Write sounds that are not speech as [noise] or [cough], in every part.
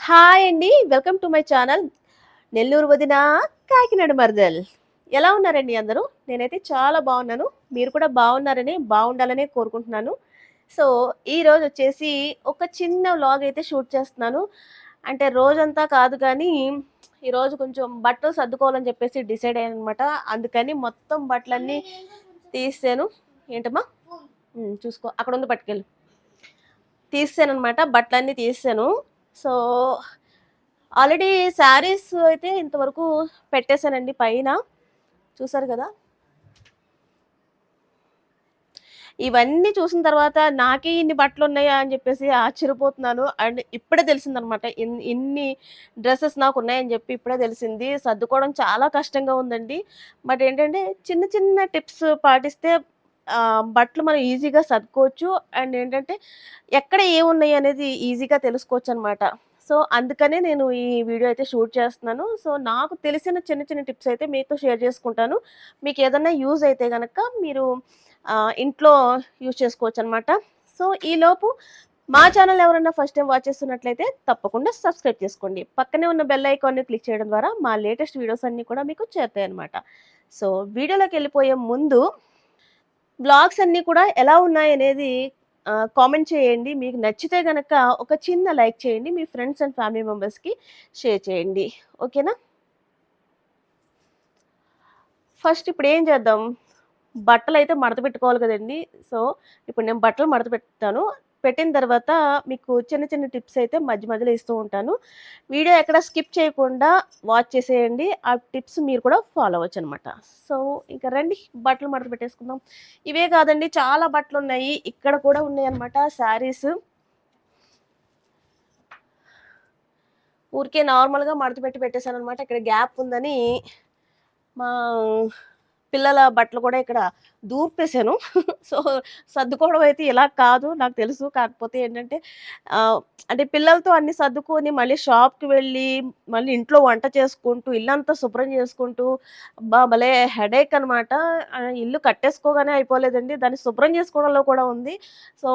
Hi అండి. Welcome to my channel. Nellore వదిన కాకినాడ మరదల్. ఎలా ఉన్నారండి అందరూ? నేనైతే చాలా బాగున్నాను. మీరు కూడా బాగున్నారని బాగుండాలనే కోరుకుంటున్నాను. సో ఈరోజు వచ్చేసి ఒక చిన్న వ్లాగ్ అయితే షూట్ చేస్తున్నాను. అంటే రోజంతా కాదు కానీ ఈరోజు కొంచెం బట్టలు సర్దుకోవాలని చెప్పేసి డిసైడ్ అయ్యాను అనమాట అందుకని మొత్తం బట్టలన్నీ తీసాను ఏంటమ్మా? చూసుకో. అక్కడ ఉంది పట్టుకెళ్ళు. తీసాను అనమాట బట్టలన్నీ తీసాను సో ఆల్రెడీ శారీస్ అయితే ఇంతవరకు పెట్టేశానండి పైన. చూసారు కదా? ఇవన్నీ చూసిన తర్వాత నాకే ఇన్ని బట్టలు ఉన్నాయా అని చెప్పేసి ఆశ్చర్యపోతున్నాను. అండ్ ఇప్పుడే తెలిసిందనమాట. ఇన్- ఇన్ని డ్రెస్సెస్ నాకు ఉన్నాయని చెప్పి ఇప్పుడే తెలిసింది. సర్దుకోవడం చాలా కష్టంగా ఉందండి. బట్ ఏంటంటే చిన్న చిన్న టిప్స్ పాటిస్తే బట్టలు మనం ఈజీగా సర్దుకోవచ్చు. అండ్ ఏంటంటే ఎక్కడ ఏమున్నాయి అనేది ఈజీగా తెలుసుకోవచ్చు అనమాట సో అందుకనే నేను ఈ వీడియో అయితే షూట్ చేస్తున్నాను. సో నాకు తెలిసిన చిన్న చిన్న టిప్స్ అయితే మీతో షేర్ చేసుకుంటాను. మీకు ఏదైనా యూజ్ అయితే కనుక మీరు ఇంట్లో యూజ్ చేసుకోవచ్చు అనమాట సో ఈలోపు మా ఛానల్ ఎవరైనా ఫస్ట్ టైం వాచ్ చేస్తున్నట్లయితే తప్పకుండా సబ్స్క్రైబ్ చేసుకోండి. పక్కనే ఉన్న బెల్ ఐకాన్ని క్లిక్ చేయడం ద్వారా మా లేటెస్ట్ వీడియోస్ అన్నీ కూడా మీకు చేరుతాయి అనమాట సో వీడియోలోకి వెళ్ళిపోయే ముందు బ్లాగ్స్ అన్నీ కూడా ఎలా ఉన్నాయి అనేది కామెంట్ చేయండి. మీకు నచ్చితే గనక ఒక చిన్న లైక్ చేయండి. మీ ఫ్రెండ్స్ అండ్ ఫ్యామిలీ మెంబర్స్కి షేర్ చేయండి. ఓకేనా? ఫస్ట్ ఇప్పుడు ఏం చేద్దాం? బట్టలు అయితే మడత పెట్టుకోవాలి కదండి. సో ఇప్పుడు నేను బట్టలు మడత పెడతాను. పెట్టిన తర్వాత మీకు చిన్న చిన్న టిప్స్ అయితే మధ్య మధ్యలో ఇస్తూ ఉంటాను. వీడియో ఎక్కడ స్కిప్ చేయకుండా వాచ్ చేసేయండి. ఆ టిప్స్ మీరు కూడా ఫాలో అవ్వచ్చు అనమాట సో ఇంకా రండి బట్టలు మడత పెట్టేసుకుందాం. ఇవే కాదండి చాలా బట్టలు ఉన్నాయి. ఇక్కడ కూడా ఉన్నాయి అనమాట శారీస్. ఊరికే నార్మల్గా మడత పెట్టి పెట్టేశాను అనమాట ఇక్కడ గ్యాప్ ఉందని మా పిల్లల బట్టలు కూడా ఇక్కడ దూర్పేశాను. [laughs] సో సర్దుకోవడం అయితే ఇలా కాదు నాకు తెలుసు. కాకపోతే ఏంటంటే అంటే పిల్లలతో అన్ని సర్దుకొని మళ్ళీ షాప్కి వెళ్ళి మళ్ళీ ఇంట్లో వంట చేసుకుంటూ ఇల్లంతా శుభ్రం చేసుకుంటూ బా భలే హెడేక్ అనమాట ఇల్లు కట్టేసుకోగానే అయిపోలేదండి. దాన్ని శుభ్రం చేసుకోవడంలో కూడా ఉంది. సో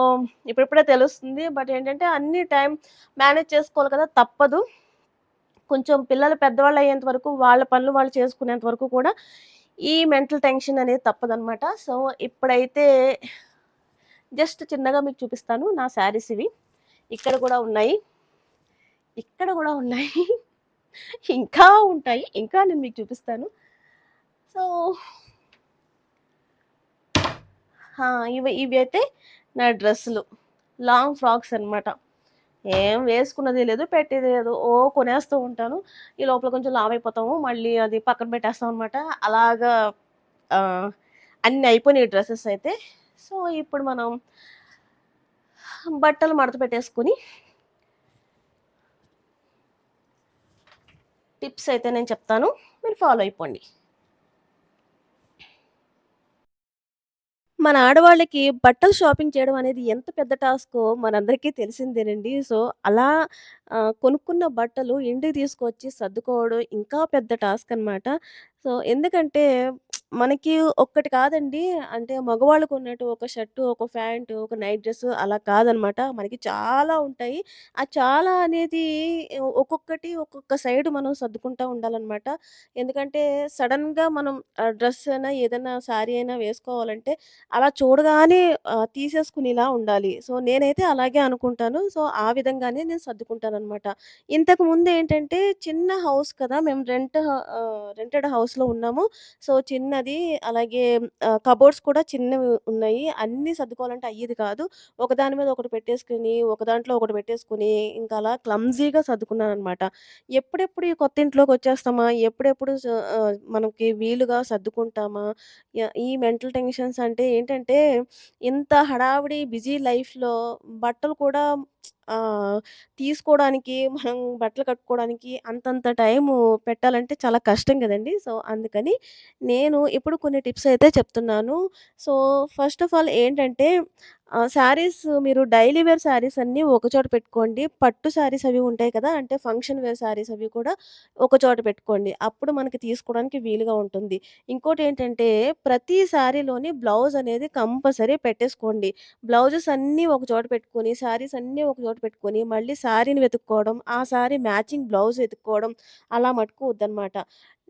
ఇప్పుడిప్పుడే తెలుస్తుంది. బట్ ఏంటంటే అన్ని టైం మేనేజ్ చేసుకోవాలి కదా తప్పదు. కొంచెం పిల్లలు పెద్దవాళ్ళు అయ్యేంత వరకు వాళ్ళ పనులు వాళ్ళు చేసుకునేంత వరకు కూడా ఈ మెంటల్ టెన్షన్ అనేది తప్పదనమాట సో ఇప్పుడైతే జస్ట్ చిన్నగా మీకు చూపిస్తాను నా శారీస్ ఇవి. ఇక్కడ కూడా ఉన్నాయి. ఇక్కడ కూడా ఉన్నాయి. ఇంకా ఉంటాయి. ఇంకా నేను మీకు చూపిస్తాను. సో ఇవి ఇవి అయితే నా డ్రెస్సులు. లాంగ్ ఫ్రాక్స్ అనమాట ఏం వేసుకున్నది లేదు పెట్టేది లేదు. ఓ కొనేస్తూ ఉంటాను. ఈ లోపల కొంచెం లావ్ అయిపోతాము. మళ్ళీ అది పక్కన పెట్టేస్తాం అనమాట అలాగా అన్నీ అయిపోయినాయి డ్రెస్సెస్ అయితే. సో ఇప్పుడు మనం బట్టలు మడత పెట్టేసుకుని టిప్స్ అయితే నేను చెప్తాను. మీరు ఫాలో అయిపోండి. మన ఆడవాళ్ళకి బట్టలు షాపింగ్ చేయడం అనేది ఎంత పెద్ద టాస్కో మనందరికీ తెలిసిందేనండి. సో, అలా కొనుక్కున్న బట్టలు ఇంటికి తీసుకొచ్చి సర్దుకోవడం ఇంకా పెద్ద టాస్క్ అనమాట. సో, ఎందుకంటే మనకి ఒక్కటి కాదండి. అంటే మగవాళ్ళకున్నట్టు ఒక షర్టు, ఒక ప్యాంటు, ఒక నైట్ డ్రెస్ అలా కాదనమాట. మనకి చాలా ఉంటాయి. ఆ చాలా అనేది ఒక్కొక్కటి ఒక్కొక్క సైడ్ మనం సర్దుకుంటూ ఉండాలన్నమాట ఎందుకంటే సడన్గా మనం డ్రెస్ అయినా ఏదైనా శారీ అయినా వేసుకోవాలంటే అలా చూడగానే తీసేసుకునేలా ఉండాలి. సో, నేనైతే అలాగే అనుకుంటాను. సో, ఆ విధంగానే నేను సర్దుకుంటాను సర్దుకుంటాననమాట. ఇంతకుముందు ఏంటంటే చిన్న హౌస్ కదా! మేము రెంట్ రెంటెడ్ హౌస్‌లో ఉన్నాము. సో, చిన్నది అలాగే కబోర్డ్స్ కూడా చిన్నవి ఉన్నాయి. అన్నీ సర్దుకోవాలంటే అయ్యేది కాదు. ఒకదాని మీద ఒకటి పెట్టేసుకొని, ఒక దాంట్లో ఒకటి పెట్టేసుకుని ఇంకా అలా క్లమ్జీగా సర్దుకున్నాను అనమాట ఎప్పుడెప్పుడు ఈ కొత్త ఇంట్లోకొచ్చేస్తామా? ఎప్పుడెప్పుడు మనకి వీలుగా సర్దుకుంటామా? ఈ మెంటల్ టెన్షన్స్ అంటే ఏంటంటే, ఇంత హడావిడి బిజీ లైఫ్‌లో బట్టలు కూడా తీసుకోవడానికి, మనం బట్టలు కట్టుకోవడానికి అంతంత టైము పెట్టాలంటే చాలా కష్టం కదండీ సో, అందుకని నేను ఇప్పుడు కొన్ని టిప్స్ అయితే చెప్తున్నాను. సో, ఫస్ట్ ఆఫ్ ఆల్ ఏంటంటే, శారీస్ మీరు డైలీ వేర్ శారీస్ అన్నీ ఒకచోట పెట్టుకోండి. పట్టు శారీస్ అవి ఉంటాయి కదా! అంటే ఫంక్షన్ వేర్ శారీస్ అవి కూడా ఒకచోట పెట్టుకోండి. అప్పుడు మనకి తీసుకోవడానికి వీలుగా ఉంటుంది. ఇంకోటి ఏంటంటే ప్రతి శారీలోని బ్లౌజ్ అనేది కంపల్సరీ పెట్టేసుకోండి. బ్లౌజెస్ అన్నీ ఒక చోట పెట్టుకొని, శారీస్ అన్నీ ఒక చోట పెట్టుకొని, మళ్ళీ శారీని వెతుక్కోవడం, ఆ శారీ మ్యాచింగ్ బ్లౌజ్ వెతుక్కోవడం అలా మటుకు వద్దనమాట.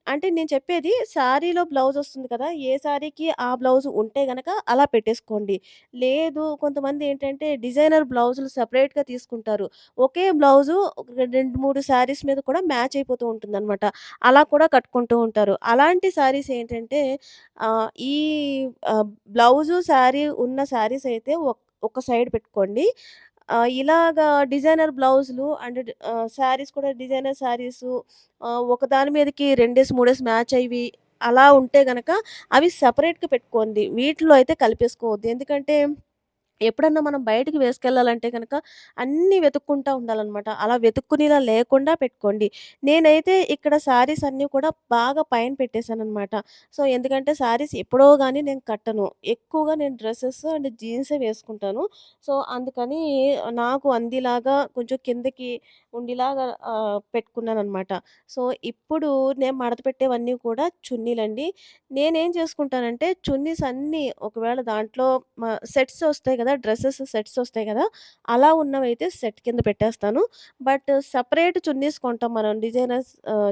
అంటే నేను చెప్పేది శారీలో బ్లౌజ్ వస్తుంది కదా! ఏ శారీకి ఆ బ్లౌజ్ ఉంటే గనక అలా పెట్టేసుకోండి. లేదు కొంతమంది ఏంటంటే డిజైనర్ బ్లౌజులు సపరేట్గా తీసుకుంటారు. ఒకే బ్లౌజు రెండు మూడు శారీస్ మీద కూడా మ్యాచ్ అయిపోతూ ఉంటుందనమాట. అలా కూడా కట్టుకుంటూ ఉంటారు. అలాంటి శారీస్ ఏంటంటే ఈ బ్లౌజు, శారీ ఉన్న శారీస్ అయితే ఒక సైడ్ పెట్టుకోండి. ఆహ్, ఇలాగా డిజైనర్ బ్లౌజులు అండ్ శారీస్ కూడా డిజైనర్ శారీస్ ఒకదాని మీదకి రెండేసి, మూడేసి మ్యాచ్ అయ్యి అలా ఉంటే గనక అవి సెపరేట్‌గా పెట్టుకోండి. వీటిలో అయితే కలిపేసుకోవద్దు. ఎందుకంటే ఎప్పుడన్నా మనం బయటికి వేసుకెళ్ళాలంటే కనుక అన్నీ వెతుక్కుంటా ఉండాలన్నమాట అలా వెతుక్కునేలా లేకుండా పెట్టుకోండి. నేనైతే ఇక్కడ శారీస్ అన్నీ కూడా బాగా పైన పెట్టేశానమాట సో, ఎందుకంటే శారీస్ ఎప్పుడో కానీ నేను కట్టను. ఎక్కువగా నేను డ్రెస్సెస్ అండ్ జీన్సే వేసుకుంటాను. సో, అందుకని నాకు అందిలాగా కొంచెం కిందకి ఉండేలాగా ఆహ్, పెట్టుకున్నాననమాట. సో, ఇప్పుడు నేను మడత పెట్టేవన్నీ కూడా చున్నీలండి. నేనేం చేసుకుంటానంటే చున్నీస్ అన్నీ ఒకవేళ దాంట్లో సెట్స్ సెట్స్ కదా కదా డ్రెస్సెస్ సెట్స్ వస్తాయి కదా అలా ఉన్నవైతే సెట్ కింద పెట్టేస్తాను. బట్ సపరేట్ చున్నీస్ కొంటాం మనం డిజైనర్స్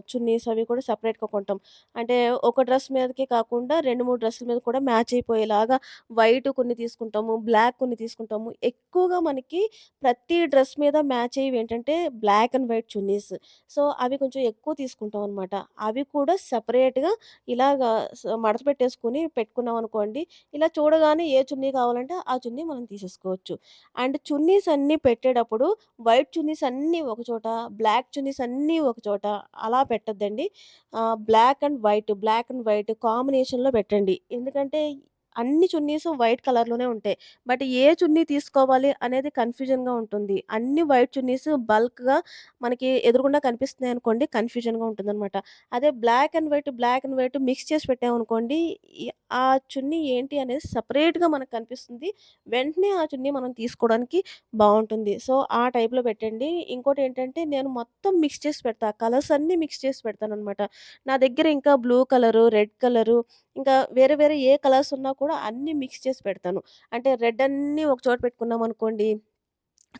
చున్నీస్ అవి కూడా సెపరేట్‌గా కొంటాం. అంటే ఒక డ్రెస్ మీదకే కాకుండా 2, 3 డ్రెస్సుల మీద కూడా మ్యాచ్ అయిపోయేలాగా వైట్ కొన్ని తీసుకుంటాము. బ్లాక్ కొన్ని తీసుకుంటాము. ఎక్కువగా మనకి ప్రతి డ్రెస్ మీద match అయ్యేవేంటంటే black and white chunnis. So, అవి కొంచెం ఎక్కువ తీసుకుంటాం అనమాట. అవి కూడా సపరేట్గా ఇలాగా మడత మడత పెట్టేసుకొని పెట్టుకున్నామనుకోండి. ఇలా చూడగానే ఏ చున్నీ కావాలంటే ఆ చున్నీ మనం తీసేసుకోవచ్చు. అండ్ చున్నీస్ అన్నీ పెట్టేటప్పుడు వైట్ చున్నీస్ అన్నీ ఒకచోట బ్లాక్ చున్నీస్ అన్నీ ఒకచోట అలా పెట్టద్దండి black and white, black and white కాంబినేషన్‌లో పెట్టండి. ఎందుకంటే అన్ని చున్నీసు వైట్ కలర్‌లోనే ఉంటాయి. బట్ ఏ చున్నీ తీసుకోవాలి అనేది కన్‌ఫ్యూజన్‌గా ఉంటుంది. అన్ని వైట్ చున్నీస్ బల్క్‌గా మనకి ఎదురుగుండా కనిపిస్తున్నాయనుకోండి కన్‌ఫ్యూజన్‌గా ఉంటుందనమాట. అదే black and white, black and white mix చేసి పెట్టామనుకోండి ఆ చున్నీ ఏంటి అనేది సపరేట్గా మనకు కనిపిస్తుంది. వెంటనే ఆ చున్నీ మనం తీసుకోవడానికి బాగుంటుంది సో, ఆ టైప్‌లో పెట్టండి. ఇంకోటి ఏంటంటే నేను మొత్తం మిక్స్ చేసి పెడతా. కలర్స్ అన్నీ మిక్స్ చేసి పెడతాననమాట. నా దగ్గర ఇంకా బ్లూ కలరు, రెడ్ కలరు ఇంకా వేరే వేరే ఏ కలర్స్ ఉన్నా కూడా అన్నీ మిక్స్ చేసి పెడతాను. అంటే రెడ్ అన్నీ ఒక చోట పెట్టుకున్నామనుకోండి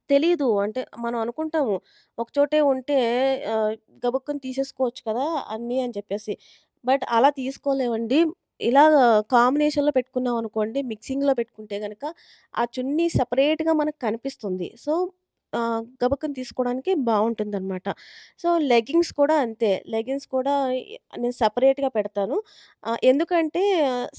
తెలీదు. అంటే మనం అనుకుంటాము. ఒక చోటే ఉంటే గబుక్కుని తీసేసుకోవచ్చు కదా! అన్నీ అని చెప్పేసి. బట్ అలా తీసుకోలేమండి. ఇలా కాంబినేషన్‌లో పెట్టుకున్నాం అనుకోండి మిక్సింగ్‌లో పెట్టుకుంటే గనక ఆ చున్నీ సెపరేట్‌గా మనకు కనిపిస్తుంది. సో, ఆహ్, తీసుకోవడానికి తీసుకోవడానికి బావుంటుందనమాట. సో, లెగ్గింగ్స్ కూడా అంతే. లెగ్గింగ్స్ కూడా ఎ నేను సెపరేట్‌గా పెడతాను. ఆహ్, ఎందుకంటే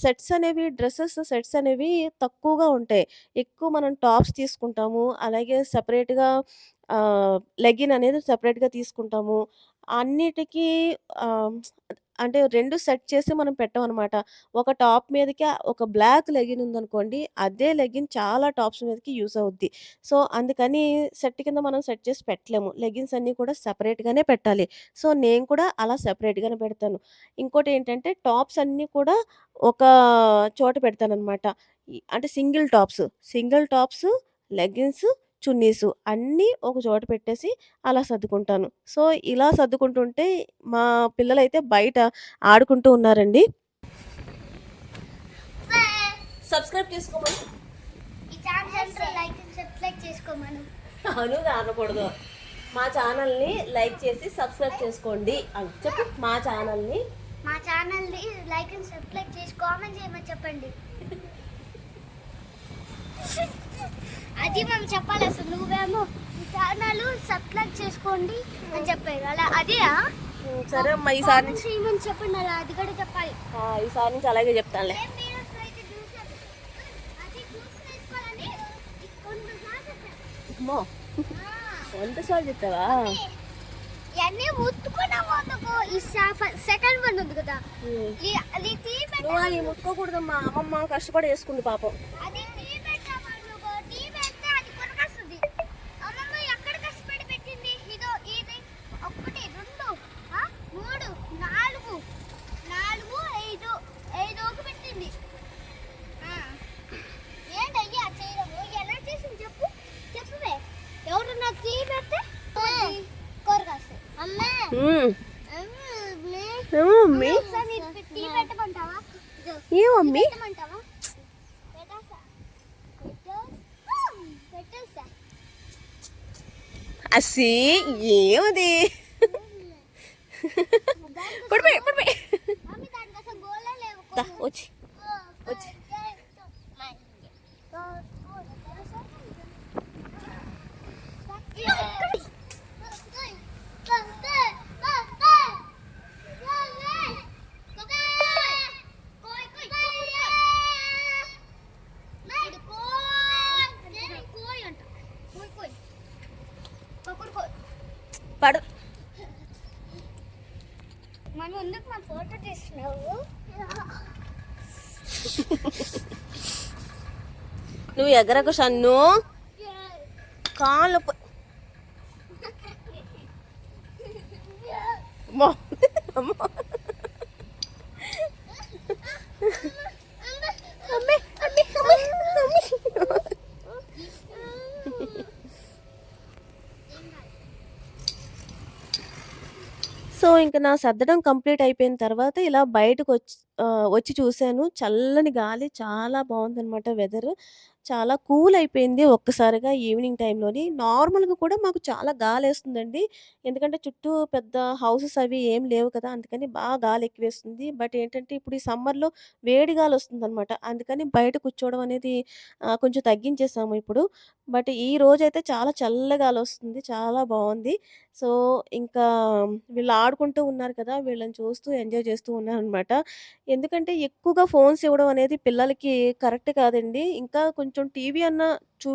సెట్స్ అనేవి డ్రెసెస్ సెట్స్ అనేవి తక్కువగా ఉంటాయి. ఎక్కువ మనం టాప్స్ తీసుకుంటాము. అలాగే సెపరేట్‌గా ఆహ్, లెగ్గిన్ అనేది సెపరేట్‌గా తీసుకుంటాము. అన్నిటికి ఆహ్, అంటే 2 సెట్ చేసి మనం పెట్టమనమాట. ఒక టాప్ మీదకి ఒక బ్లాక్ లెగ్గిన్ ఉందనుకోండి, అదే లెగ్గిన్ చాలా టాప్స్ మీదకి యూజ్ అవుద్ది. సో, అందుకని సెట్ కింద మనం సెట్ చేసి పెట్టలేము. లెగ్గిన్స్ అన్నీ కూడా సెపరేట్‌గానే పెట్టాలి. సో, నేను కూడా అలా సెపరేట్‌గానే పెడతాను. ఇంకోటేంటంటే టాప్స్ అన్నీ కూడా ఒక చోట పెడతాననమాట. ఈ అంటే single tops. Single tops, leggings, chunnis అన్నీ ఒక చోట పెట్టేసి అలా సర్దుకుంటాను. సో, ఇలా సర్దుకుంటుంటే మా పిల్లలైతే బయట ఆడుకుంటూ ఉన్నారండి. సబ్స్క్రైబ్ చేసుకోమను. ఈ ఛానల్ లైక్ అండ్ సబ్స్క్రైబ్ చేసుకోమను అనుగా అనకూడదు. మా ఛానల్‌ని లైక్ చేసి సబ్స్క్రైబ్ చేసుకోండి అని చెప్పు. మా ఛానల్‌ని మా ఛానల్ని లైక్ అండ్ సబ్స్క్రైబ్ చేసి కామెంట్ చేయమని చెప్పండి [laughs] అది మేము చెప్పాలి అసలు నువ్వేమో ఛానల్ సబ్స్క్రైబ్ చేసుకోండి అని చెప్పారు. అలా అదే. సరే అమ్మా ఈసారి నుంచి చేయమని చెప్పండి అలా అది కూడా చెప్పాలి. ఈసారి నుంచి అలాగే చెప్తానులే. అమ్మో. వంట సార్లు చెప్తావా ఇవన్నీ వందకు ఈ సెకండ్ వన్ ఉంది కదా. ముట్టుకోకూడదమ్మా. అమ్మమ్మ కష్టపడి వేసుకుంది పాపం. అది టీ పెట్టామనుకో టీ పెడితే అది కొనకొస్తుంది అమ్మమ్మ ఎక్కడ కష్టపడి పెట్టింది ఇదో ఇది ఒకటి రెండు ఆ, మూడు నాలుగు నాలుగు ఐదు ఐదుకి పెట్టింది ఆ. ఏంటయ్యా చేయడము హ్మ్. మమ్మీ ఏమో మమ్మీ ఒకసారి నీకు టీ పెట్టమంటావా ఇదో, ఏ టీ మమ్మీ పెట్టమంటావా పెట్టేస్తా పెట్టేస్తా పెట్టేస్తా అసి ఏమది? పడిపోయి పడిపోయి వచ్చి వచ్చి. వచ్చి. పడు మనం ఎందుకు మా ఫోటో తీస్తున్నావు? నువ్వు ఎగరకు సన్ను కాళ్ళు. అమ్మే, అమ్మే, అమ్మే, అమ్మే. సో ఇంక నా సర్దడం కంప్లీట్ అయిపోయిన తర్వాత ఇలా బయటకు వచ్చి వచ్చి చూశాను చల్లని గాలి చాలా బాగుందనమాట వెదర్. చాలా కూల్ అయిపోయింది ఒక్కసారిగా ఈవినింగ్ టైంలోని. నార్మల్‌గా కూడా మాకు చాలా గాలేస్తుందండి. ఎందుకంటే చుట్టూ పెద్ద హౌసెస్ అవి ఏం లేవు కదా! అందుకని బాగా గాలి ఎక్కువేస్తుంది. బట్ ఏంటంటే ఇప్పుడు ఈ సమ్మర్‌లో వేడి గాలొస్తుందనమాట. అందుకని బయట కూర్చోవడం అనేది కొంచెం తగ్గించేసాము ఇప్పుడు. బట్ ఈ రోజైతే చాలా చల్లగాలొస్తుంది. చాలా బాగుంది సో, ఇంకా వీళ్ళు ఆడుకుంటూ ఉన్నారు కదా! వీళ్ళని చూస్తూ ఎంజాయ్ చేస్తూ ఉన్నారనమాట ఎందుకంటే ఎక్కువగా ఫోన్స్ ఇవ్వడం అనేది పిల్లలకి కరెక్ట్ కాదండి. ఇంకా కొంచెం కొంచెం టీవీ అన్నా చూ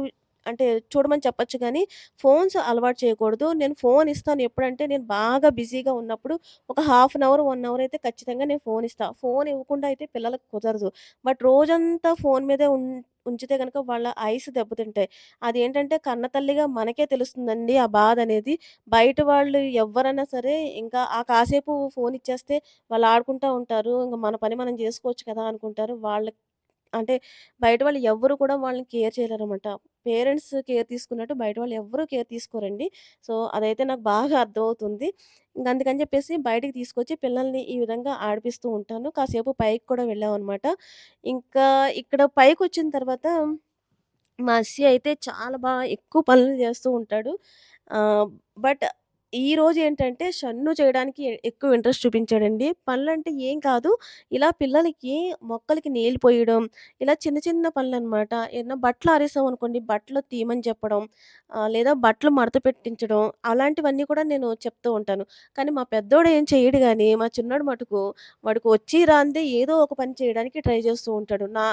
అంటే చూడమని చెప్పొచ్చు కానీ ఫోన్స్ అలవాటు చేయకూడదు. నేను ఫోన్ ఇస్తాను ఎప్పుడంటే నేను బాగా బిజీగా ఉన్నప్పుడు ఒక half an hour, one hour అయితే ఖచ్చితంగా నేను ఫోన్ ఇస్తాను ఫోన్ ఇవ్వకుండా అయితే పిల్లలకు కుదరదు. బట్ రోజంతా ఫోన్ మీదే ఉం ఉంచితే కనుక వాళ్ళ ఐస్ దెబ్బతింటాయి. అదేంటంటే కన్నతల్లిగా మనకే తెలుస్తుందండి ఆ బాధ అనేది బయట వాళ్ళు ఎవరైనా సరే ఇంకా ఆ కాసేపు ఫోన్ ఇచ్చేస్తే వాళ్ళు ఆడుకుంటా ఉంటారు. ఇంకా మన పని మనం చేసుకోవచ్చు కదా! అనుకుంటారు. వాళ్ళకి అంటే బయట వాళ్ళు ఎవ్వరు కూడా వాళ్ళని కేర్ చేయలేరన్నమాట పేరెంట్స్ కేర్ తీసుకున్నట్టు బయట వాళ్ళు ఎవ్వరూ కేర్ తీసుకోరండి. సో, అదైతే నాకు బాగా అర్థమవుతుంది. ఇంకా అందుకని చెప్పేసి బయటికి తీసుకొచ్చి పిల్లల్ని ఈ విధంగా ఆడిపిస్తూ ఉంటాను. కాసేపు పైకి కూడా వెళ్ళామనమాట. ఇంకా ఇక్కడ పైకి వచ్చిన తర్వాత మా అస్సి అయితే చాలా బాగా ఎక్కువ పనులు చేస్తూ ఉంటాడు. బట్ ఈ రోజు ఏంటంటే షన్ను చేయడానికి ఎక్కువ ఇంట్రెస్ట్ చూపించాడండి. పనులంటే ఏం కాదు. ఇలా పిల్లలకి మొక్కలకి నీళ్ళు పోయడం, ఇలా చిన్న చిన్న పనులు అనమాట ఏదైనా బట్టలు ఆరేసామనుకోండి బట్టలు తీయమని చెప్పడం, లేదా బట్టలు మడత పెట్టించడం అలాంటివన్నీ కూడా నేను చెప్తూ ఉంటాను. కానీ మా పెద్దోడు ఏం చేయడు కానీ మా చిన్నోడు మటుకు వాడికి వచ్చి రాందే ఏదో ఒక పని చేయడానికి ట్రై చేస్తూ ఉంటాడు. నా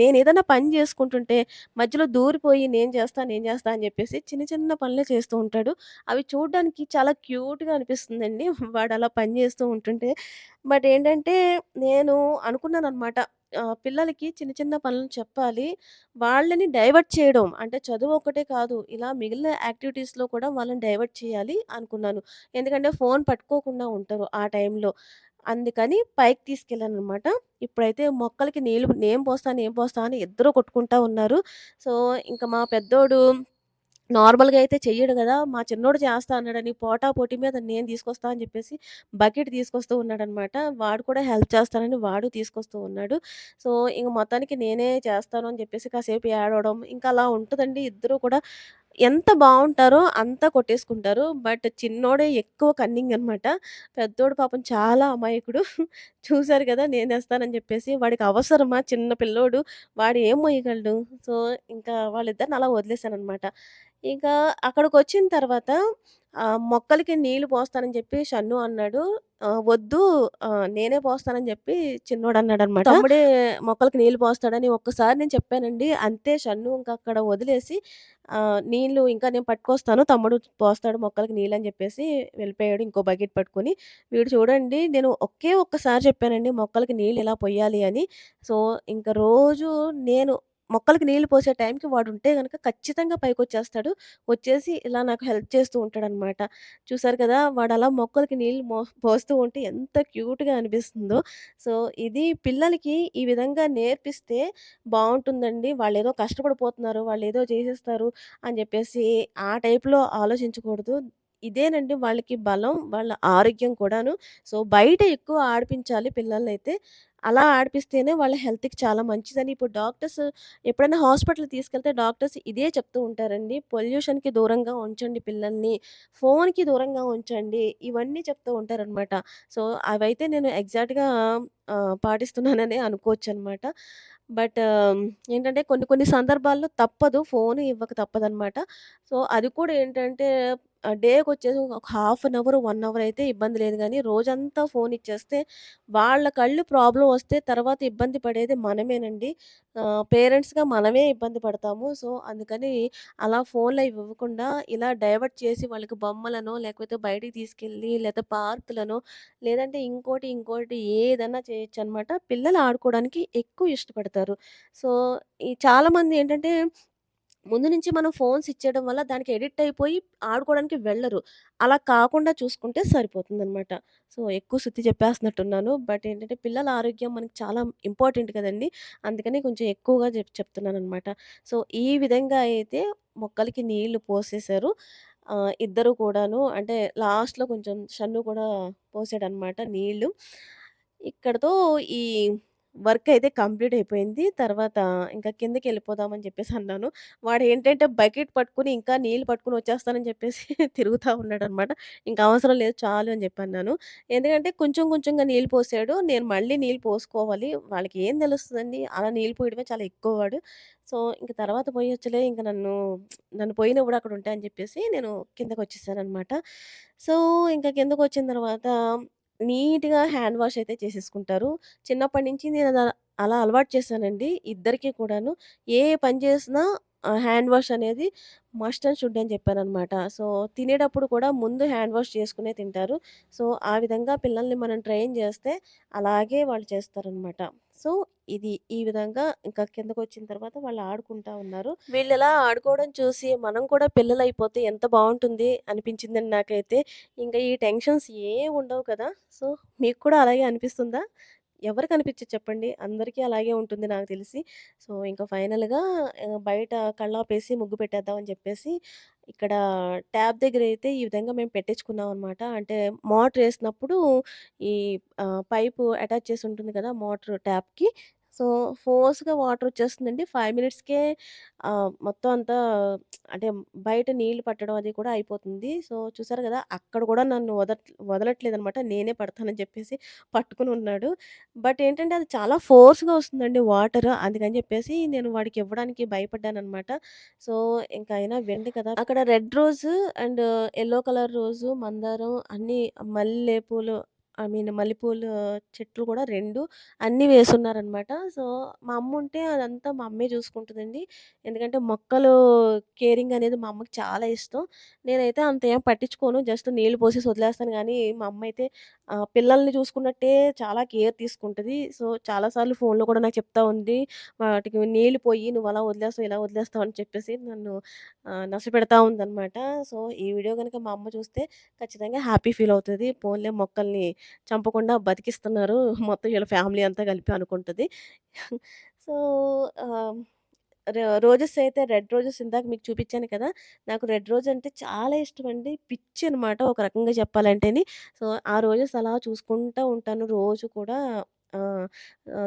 నేను ఏదైనా పని చేసుకుంటుంటే మధ్యలో దూరిపోయి నేను చేస్తాను నేను చేస్తాను అని చెప్పేసి చిన్న చిన్న పనులే చేస్తూ ఉంటాడు. అవి చూడడానికి చాలా క్యూట్‌గా అనిపిస్తుందండి. అలా పని చేస్తూ ఉంటుంటే. బట్ ఏంటంటే నేను అనుకున్నాను అనమాట పిల్లలకి చిన్న చిన్న పనులు చెప్పాలి. వాళ్ళని డైవర్ట్ చేయడం అంటే చదువు ఒక్కటే కాదు. ఇలా మిగిలిన యాక్టివిటీస్‌లో కూడా వాళ్ళని డైవర్ట్ చేయాలి అనుకున్నాను. ఎందుకంటే ఫోన్ పట్టుకోకుండా ఉంటారు ఆ టైంలో. అందుకని పైకి తీసుకెళ్ళాను అనమాట ఇప్పుడైతే మొక్కలకి నీళ్ళు నేను పోస్తాను నేను పోస్తాను అని ఇద్దరు కొట్టుకుంటా ఉన్నారు. సో, ఇంక మా పెద్దోడు నార్మల్‌గా అయితే చెయ్యడు కదా మా చిన్నోడు చేస్తా అన్నాడని పోటా పోటీ మీద నేను తీసుకొస్తా అని చెప్పేసి బకెట్ తీసుకొస్తూ ఉన్నాడనమాట. వాడు కూడా హెల్ప్ చేస్తానని వాడు తీసుకొస్తూ ఉన్నాడు. సో, ఇంక మొత్తానికి నేనే చేస్తాను అని చెప్పేసి కాసేపు ఏడవడం ఇంకా అలా ఉంటుందండి ఇద్దరు కూడా ఎంత బాగుంటారో అంత కొట్టేసుకుంటారు. బట్ చిన్నోడే ఎక్కువ కన్నింగ్ అనమాట. పెద్దోడు పాపం చాలా అమాయకుడు. [laughs] చూశారు కదా నేను నేనేస్తానని చెప్పేసి. వాడికి అవసరమా చిన్న పిల్లోడు. వాడు ఏం మోయగలడు. సో, ఇంకా వాళ్ళిద్దరిని అలా వదిలేసాననమాట. ఇంకా అక్కడికొచ్చిన తర్వాత ఆహ్, మొక్కలకి నీళ్ళు పోస్తానని చెప్పి షన్ను అన్నాడు. వద్దు నేనే పోస్తానని చెప్పి చిన్నోడన్నాడనమాట. తమ్ముడే మొక్కలకి నీళ్ళు పోస్తాడని ఒక్కసారి నేను చెప్పానండి. అంతే షన్ను ఇంక అక్కడ వదిలేసి నీళ్ళు ఇంకా నేను పట్టుకొస్తాను. తమ్ముడు పోస్తాడు మొక్కలకి నీళ్ళని చెప్పేసి వెళ్ళిపోయాడు ఇంకో బకెట్ పట్టుకొని. వీడు చూడండి నేను ఒకే ఒక్కసారి చెప్పానండి మొక్కలకి నీళ్ళు ఇలా పొయ్యాలి అని. సో, ఇంక రోజు నేను మొక్కలకి నీళ్ళు పోసే టైంకి వాడు ఉంటే కనుక ఖచ్చితంగా పైకి వచ్చేస్తాడు వచ్చేసి ఇలా నాకు హెల్ప్ చేస్తూ ఉంటాడనమాట. చూసారు కదా! వాడలా మొక్కలకి నీళ్ళు మో పోస్తూ ఉంటే ఎంత క్యూట్‌గా అనిపిస్తుందో. సో, ఇది పిల్లలకి ఈ విధంగా నేర్పిస్తే బాగుంటుందండి వాళ్ళు ఏదో కష్టపడిపోతున్నారు, వాళ్ళు ఏదో చేసేస్తారు అని చెప్పేసి ఆ టైప్‌లో ఆలోచించకూడదు. ఇదేనండి వాళ్ళకి బలం, వాళ్ళ ఆరోగ్యం కూడాను. సో, బయట ఎక్కువ ఆడిపించాలి పిల్లలైతే అలా ఆడిపిస్తేనే వాళ్ళ హెల్త్‌కి చాలా మంచిదని ఇప్పుడు డాక్టర్స్ ఎప్పుడైనా హాస్పిటల్‌కి తీసుకెళ్తే డాక్టర్స్ ఇదే చెప్తూ ఉంటారండి. పొల్యూషన్‌కి దూరంగా ఉంచండి పిల్లల్ని, ఫోన్‌కి దూరంగా ఉంచండి. ఇవన్నీ చెప్తూ ఉంటారనమాట. సో, అవైతే నేను ఎగ్జాక్ట్‌గా పాటిస్తున్నానని అనుకోవచ్చు అనమాట బట్ ఏంటంటే కొన్ని కొన్ని సందర్భాల్లో తప్పదు. ఫోన్ ఇవ్వక తప్పదనమాట. సో, అది కూడా ఏంటంటే డేకి వచ్చేసి ఒక half an hour, one hour అయితే ఇబ్బంది లేదు కానీ రోజంతా ఫోన్ ఇచ్చేస్తే వాళ్ళ కళ్ళు ప్రాబ్లం వస్తే తర్వాత ఇబ్బంది పడేది మనమేనండి. పేరెంట్స్‌గా మనమే ఇబ్బంది పడతాము. సో, అందుకని అలా ఫోన్లు ఇవ్వకుండా ఇలా డైవర్ట్ చేసి వాళ్ళకి బొమ్మలనో, లేకపోతే బయటికి తీసుకెళ్ళి, లేదా పార్కులనో, లేదంటే ఇంకోటి, ఇంకోటి ఏదన్నా చేయొచ్చనమాట. పిల్లలు ఆడుకోవడానికి ఎక్కువ ఇష్టపడతారు. సో, ఈ చాలామంది ఏంటంటే ముందు నుంచి మనం ఫోన్స్ ఇచ్చేయడం వల్ల దానికి ఎడిట్ అయిపోయి ఆడుకోవడానికి వెళ్ళరు. అలా కాకుండా చూసుకుంటే సరిపోతుంది అనమాట సో, ఎక్కువ శుద్ధి చెప్పేస్తున్నట్టున్నాను. బట్ ఏంటంటే పిల్లల ఆరోగ్యం మనకి చాలా ఇంపార్టెంట్ కదండి అందుకని కొంచెం ఎక్కువగా చెప్ చెప్తున్నాను అనమాట సో, ఈ విధంగా అయితే మొక్కలకి నీళ్ళు పోసేశారు. ఇద్దరు కూడాను అంటే లాస్ట్‌లో కొంచెం షన్ను కూడా పోసాడనమాట నీళ్ళు. ఇక్కడతో ఈ వర్క్ అయితే కంప్లీట్ అయిపోయింది. తర్వాత ఇంకా కిందకి వెళ్ళిపోదామని చెప్పేసి అన్నాను. వాడేంటంటే బకెట్ పట్టుకుని ఇంకా నీళ్ళు పట్టుకొని వచ్చేస్తానని చెప్పేసి [laughs] తిరుగుతా ఉన్నాడనమాట. ఇంకా అవసరం లేదు చాలు అని చెప్పి అన్నాను ఎందుకంటే కొంచెం కొంచెంగా నీళ్ళు పోసాడు. నేను మళ్ళీ నీళ్ళు పోసుకోవాలి. వాళ్ళకి ఏం తెలుస్తుందండి అలా నీళ్ళు పోయడమే చాలా ఎక్కువ వాడు. సో, ఇంక తర్వాత పోయొచ్చులే ఇంక నన్ను నన్ను పోయినప్పుడు అక్కడ ఉంటాయని చెప్పేసి నేను కిందకి వచ్చేసాను అనమాట సో, ఇంకా కిందకు వచ్చిన తర్వాత నీట్‌గా హ్యాండ్ వాష్ అయితే చేసేసుకుంటారు. చిన్నప్పటి నుంచి అలా అలా అలవాటు చేశానండి. ఇద్దరికీ కూడాను. ఏ పని చేసినా ఆహ్, హ్యాండ్ వాష్ అనేది మస్ట్ అండ్ షుడ్ అని చెప్పాననమాట. సో, తినేటప్పుడు కూడా ముందు హ్యాండ్ వాష్ చేసుకునే తింటారు. సో, ఆ విధంగా పిల్లల్ని మనం ట్రైన్ చేస్తే అలాగే వాళ్ళు చేస్తారనమాట. సో, ఇది ఈ విధంగా ఇంకా కిందకొచ్చిన తర్వాత వాళ్ళు ఆడుకుంటా ఉన్నారు. వీళ్ళిలా ఆడుకోవడం చూసి మనం కూడా పిల్లలైపోతే ఎంత బావుంటుంది అనిపించిందండి నాకైతే. ఇంక ఈ టెన్షన్స్ ఏం ఉండవు కదా! సో, మీకు కూడా అలాగే అనిపిస్తుందా? ఎవరికి అనిపించదు చెప్పండి. అందరికీ అలాగే ఉంటుంది నాకు తెలిసి. సో, ఇంక ఫైనల్‌గా బయట కల్లాపేసి ముగ్గు పెట్టేద్దాం అని చెప్పేసి ఇక్కడ ట్యాప్ దగ్గరైతే ఈ విధంగా మేము పెట్టించుకున్నామనమాట. అంటే మోటరేసినప్పుడు ఈ ఆహ్, పైపు అటాచ్ చేసి ఉంటుంది కదా! మోటర్ ట్యాప్‌కి. సో, ఫోర్స్‌గా వాటర్ వచ్చేస్తుందండి. ఫైవ్ మినిట్స్‌కే మొత్తం అంతా అంటే బయట నీళ్ళు పట్టడం అది కూడా అయిపోతుంది. సో, చూసారు కదా! అక్కడ కూడా నన్ను వదట్ వదలట్లేదనమాట. నేనే పడతానని చెప్పేసి పట్టుకుని ఉన్నాడు. బట్ ఏంటంటే అది చాలా ఫోర్స్‌గా వస్తుందండి వాటర్. అందుకని చెప్పేసి నేను వాడికి ఇవ్వడానికి భయపడ్డాననమాట. సో, ఇంక అయినా వెండి కదా! అక్కడ red rose and yellow colour rose, మందారం అన్నీ మల్లెపూలు ఐ మీన్ మల్లెపూలు చెట్లు కూడా రెండు అన్నీ వేసున్నారనమాట. సో, మా అమ్మ ఉంటే అదంతా మా అమ్మే చూసుకుంటుందండి ఎందుకంటే మొక్కలు కేరింగ్ అనేది మా అమ్మకి చాలా ఇష్టం. నేనైతే అంత ఏం పట్టించుకోను. జస్ట్ నీళ్ళు పోసేసి వదిలేస్తాను కానీ మా అమ్మ అయితే పిల్లల్ని చూసుకున్నట్టే చాలా కేర్ తీసుకుంటుంది సో, చాలా సార్లు ఫోన్‌లో కూడా నాకు చెప్తా ఉంది. వాటికి నీళ్ళు పొయ్యి నువ్వు అలా వదిలేస్తావు, ఇలా వదిలేస్తావు అని చెప్పేసి నన్ను నష్టపెడతా ఉందన్నమాట ఉందనమాట. సో, ఈ వీడియో కనుక మా అమ్మ చూస్తే ఖచ్చితంగా హ్యాపీ ఫీల్ అవుతుంది పోన్లే మొక్కల్ని చంపకుండా బతికిస్తున్నారు. మొత్తం వీళ్ళ ఫ్యామిలీ అంతా కలిపి అనుకుంటుంది సో, రో రోజెస్ అయితే రెడ్ రోజెస్ ఇందాక మీకు చూపించాను కదా! నాకు రెడ్ రోజ్ అంటే చాలా పిచ్ అనమాట ఒక రకంగా చెప్పాలంటేని. సో, ఆ రోజెస్ అలా చూసుకుంటూ ఉంటాను రోజు కూడా.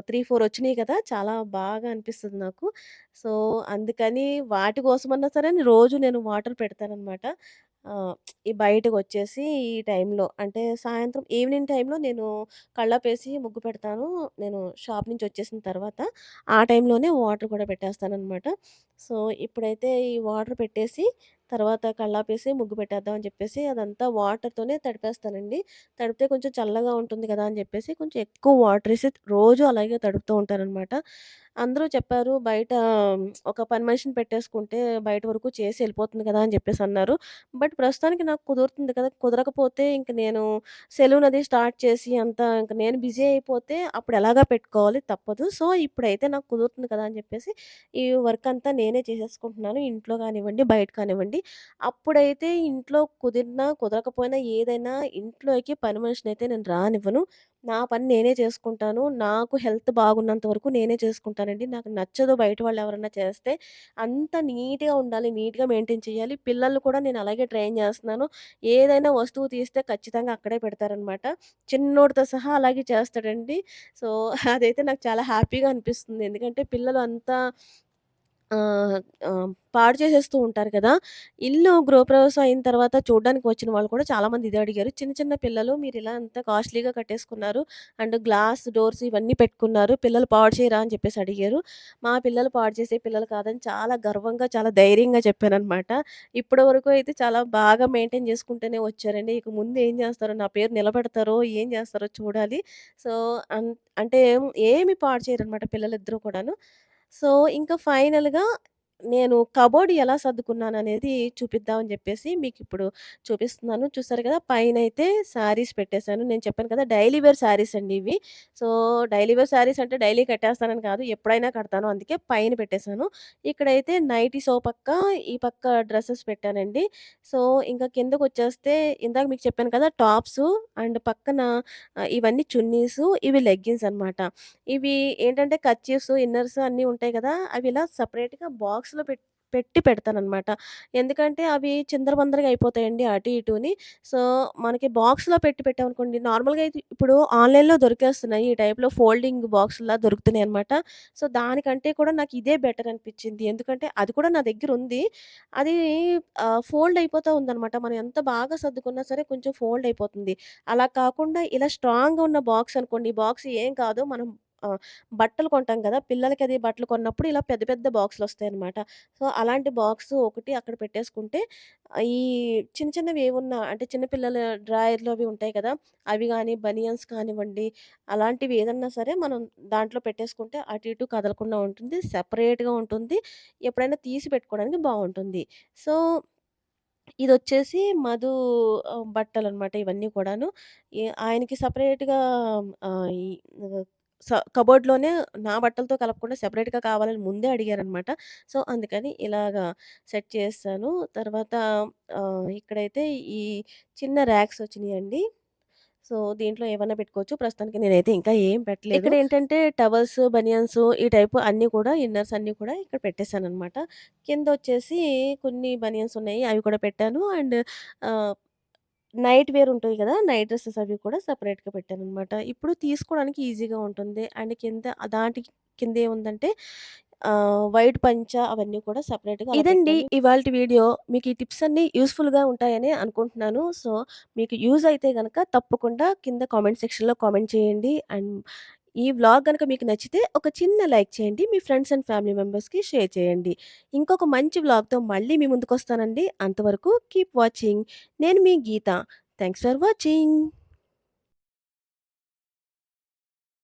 త్రీ ఫోర్ వచ్చినాయి కదా! చాలా బాగా అనిపిస్తుంది నాకు. సో, అందుకని వాటి కోసమన్నా సరే రోజు నేను వాటర్ పెడతాననమాట. ఆహ్, ఈ బయటకొచ్చేసి ఈ టైంలో అంటే సాయంత్రం ఈవినింగ్ టైంలో నేను కళ్ళాపేసి ముగ్గు పెడతాను. నేను షాప్ నుంచి వచ్చేసిన తర్వాత ఆ టైంలోనే వాటర్ కూడా పెట్టేస్తాననమాట. సో, ఇప్పుడైతే ఈ వాటర్ పెట్టేసి తర్వాత కళ్ళాపేసి ముగ్గు పెట్టేద్దాం అని చెప్పేసి అదంతా వాటర్‌తోనే తడిపేస్తానండి. తడిపితే కొంచెం చల్లగా ఉంటుంది కదా! అని చెప్పేసి కొంచెం ఎక్కువ వాటర్ వేసి రోజు అలాగే తడుపుతూ ఉంటాననమాట. అందరూ చెప్పారు బయట ఒక పని మనిషిని పెట్టేసుకుంటే బయట వరకు చేసి వెళ్ళిపోతుంది కదా! అని చెప్పేసి అన్నారు బట్ ప్రస్తుతానికి నాకు కుదురుతుంది కదా! కుదరకపోతే ఇంక నేను సెలూన్ అది స్టార్ట్ చేసి అంతా ఇంక నేను బిజీ అయిపోతే అప్పుడు ఎలాగా పెట్టుకోవాలి తప్పదు. సో, ఇప్పుడైతే నాకు కుదురుతుంది కదా! అని చెప్పేసి ఈ వర్క్ అంతా నేనే చేసేసుకుంటున్నాను. ఇంట్లో కానివ్వండి, బయట కానివ్వండి. అప్పుడైతే ఇంట్లో కుదిరినా, కుదరకపోయినా ఏదైనా ఇంట్లోకి పని మనిషిని అయితే నేను రానివ్వను. నా పని నేనే చేసుకుంటాను. నాకు హెల్త్ బాగున్నంత వరకు నేనే చేసుకుంటానండి. నాకు నచ్చదు బయట వాళ్ళు ఎవరన్నా చేస్తే. అంత నీట్‌గా ఉండాలి. నీట్‌గా మెయింటైన్ చేయాలి. పిల్లలు కూడా నేను అలాగే ట్రైన్ చేస్తున్నాను. ఏదైనా వస్తువు తీస్తే ఖచ్చితంగా అక్కడే పెడతారనమాట. చిన్నోడితో సహా అలాగే చేస్తాడండి. సో, అదైతే నాకు చాలా హ్యాపీగా అనిపిస్తుంది. ఎందుకంటే పిల్లలు అంతా పాడు చేసేస్తూ ఉంటారు కదా! ఇల్లు గృహప్రవేశం అయిన తర్వాత చూడడానికి వచ్చిన వాళ్ళు కూడా చాలామంది ఇదే అడిగారు. చిన్న చిన్న పిల్లలు మీరు ఇలా అంత కాస్ట్‌లీగా కట్టేసుకున్నారు. అండ్ గ్లాస్ డోర్స్ ఇవన్నీ పెట్టుకున్నారు. పిల్లలు పాడు చేయరా అని చెప్పేసి అడిగారు. మా పిల్లలు పాడు చేసే పిల్లలు కాదని చాలా గర్వంగా, చాలా ధైర్యంగా చెప్పాననమాట. ఇప్పటి వరకు అయితే చాలా బాగా మెయింటైన్ చేసుకుంటూనే వచ్చారండి. ఇక ముందు ఏం చేస్తారో, నా పేరు నిలబెడతారో, ఏం చేస్తారో చూడాలి. సో, అన్ అంటే ఏమి పాడు చేయరు అనమాట పిల్లలిద్దరూ కూడాను. సో, ఇంకా ఫైనల్‌గా నేను కబోర్డ్ ఎలా సర్దుకున్నాను అనేది చూపిద్దామని చెప్పేసి మీకు ఇప్పుడు చూపిస్తున్నాను. చూసారు పైన అయితే శారీస్ పెట్టేశాను నేను చెప్పాను కదా! డైలీ వేర్ శారీస్ అండి ఇవి. సో, డైలీ వేర్ శారీస్ అంటే డైలీ కట్టేస్తానని కాదు. ఎప్పుడైనా కడతాను. అందుకే పైన పెట్టేశాను ఇక్కడైతే నైటీస్ ఓ పక్క, ఈ పక్క డ్రెస్సెస్ పెట్టానండి. సో, ఇంకా కిందకొచ్చేస్తే ఇందాక మీకు చెప్పాను కదా! టాప్స్ అండ్ పక్కన ఇవన్నీ చున్నీస్ ఇవి లెగ్గిన్స్ అనమాట. ఇవి ఏంటంటే కర్చీఫ్స్, ఇన్నర్స్ అన్నీ ఉంటాయి కదా! అవి ఇలా సెపరేట్‌గా బాక్స్‌లో పెట్ పెట్టి పెడతాననమాట. ఎందుకంటే అవి చిందరబందరగా అయిపోతాయండి అటు ఇటుని. సో, మనకి బాక్స్‌లో పెట్టి పెట్టామనుకోండి నార్మల్‌గా అయితే ఇప్పుడు ఆన్‌లైన్‌లో దొరికేస్తున్నాయి. ఈ టైప్‌లో ఫోల్డింగ్ బాక్స్‌లా దొరుకుతున్నాయి అనమాట సో, దానికంటే కూడా నాకు ఇదే బెటర్ అనిపించింది ఎందుకంటే అది కూడా నా దగ్గర ఉంది అది ఫోల్డ్ అయిపోతూ ఉందనమాట. మనం ఎంత బాగా సర్దుకున్నా సరే కొంచెం ఫోల్డ్ అయిపోతుంది. అలా కాకుండా ఇలా స్ట్రాంగ్‌గా ఉన్న బాక్స్ అనుకోండి. బాక్స్ ఏం కాదు. మనం బట్టలు కొంటాం కదా! పిల్లలకి అది బట్టలు కొన్నప్పుడు ఇలా పెద్ద పెద్ద బాక్స్లు వస్తాయి అనమాట సో, అలాంటి బాక్స్ ఒకటి అక్కడ పెట్టేసుకుంటే ఈ చిన్న చిన్నవి ఏవున్నా అంటే చిన్న పిల్లల డ్రాయర్‌లు అవి ఉంటాయి కదా! అవి కానీ బనియన్స్ కానివ్వండి, అలాంటివి ఏదన్నా సరే మనం దాంట్లో పెట్టేసుకుంటే అటు ఇటు కదలకుండా ఉంటుంది. సపరేట్గా ఉంటుంది. ఎప్పుడైనా తీసి పెట్టుకోవడానికి బాగుంటుంది సో ఇది వచ్చేసి మధు బట్టలు అనమాట ఇవన్నీ కూడాను. ఈ ఆయనకి సపరేట్గా ఈ స కబోర్డ్‌లోనే నా బట్టలతో కలపకుండా సెపరేట్‌గా కావాలని ముందే అడిగారనమాట. సో, అందుకని ఇలాగా సెట్ చేసేసాను. తర్వాత ఆహ్, ఇక్కడైతే ఈ చిన్న ర్యాక్స్ వచ్చినాయండి సో, దీంట్లో ఏవన్నా పెట్టుకోవచ్చు. ప్రస్తుతానికి నేనైతే ఇంకా ఏం పెట్టలేదు. ఇక్కడేంటంటే టవల్స్, బనియన్స్ ఈ టైపు అన్నీ కూడా ఇన్నర్స్ అన్నీ కూడా ఇక్కడ పెట్టేసాననమాట. కిందొచ్చేసి కొన్ని బనియన్స్ ఉన్నాయి. అవి కూడా పెట్టాను. అండ్ ఆహ్, నైట్ వేర్ ఉంటాయి గదా! నైట్ డ్రెసెస్ అవి కూడా సెపరేట్‌గా పెట్టాననమాట. ఇప్పుడు తీసుకోవడానికి ఈజీగా ఉంటుంది. అండ్ కింద దాటి కిందేముందంటే ఆహ్, వైట్ పంచ అవన్నీ కూడా సెపరేట్‌గా ఇదండి పెట్టాను. ఇవాల్టి వీడియో. మీకు ఈ టిప్స్ అన్నీ యూజ్‌ఫుల్‌గా ఉంటాయని అనుకుంటున్నాను. సో, మీకు యూజ్ అయితే గనక తప్పకుండా కింద కామెంట్ సెక్షన్‌లో కామెంట్ చేయండి. అండ్ ఈ వ్లాగ్ కనుక మీకు నచ్చితే ఒక చిన్న లైక్ చేయండి. మీ ఫ్రెండ్స్ అండ్ ఫ్యామిలీ మెంబర్స్‌కి షేర్ చేయండి. ఇంకొక మంచి వ్లాగ్‌తో మళ్ళీ మీ ముందుకు వస్తానండి అంతవరకు కీప్ వాచింగ్. నేను మీ గీత. Thanks for watching.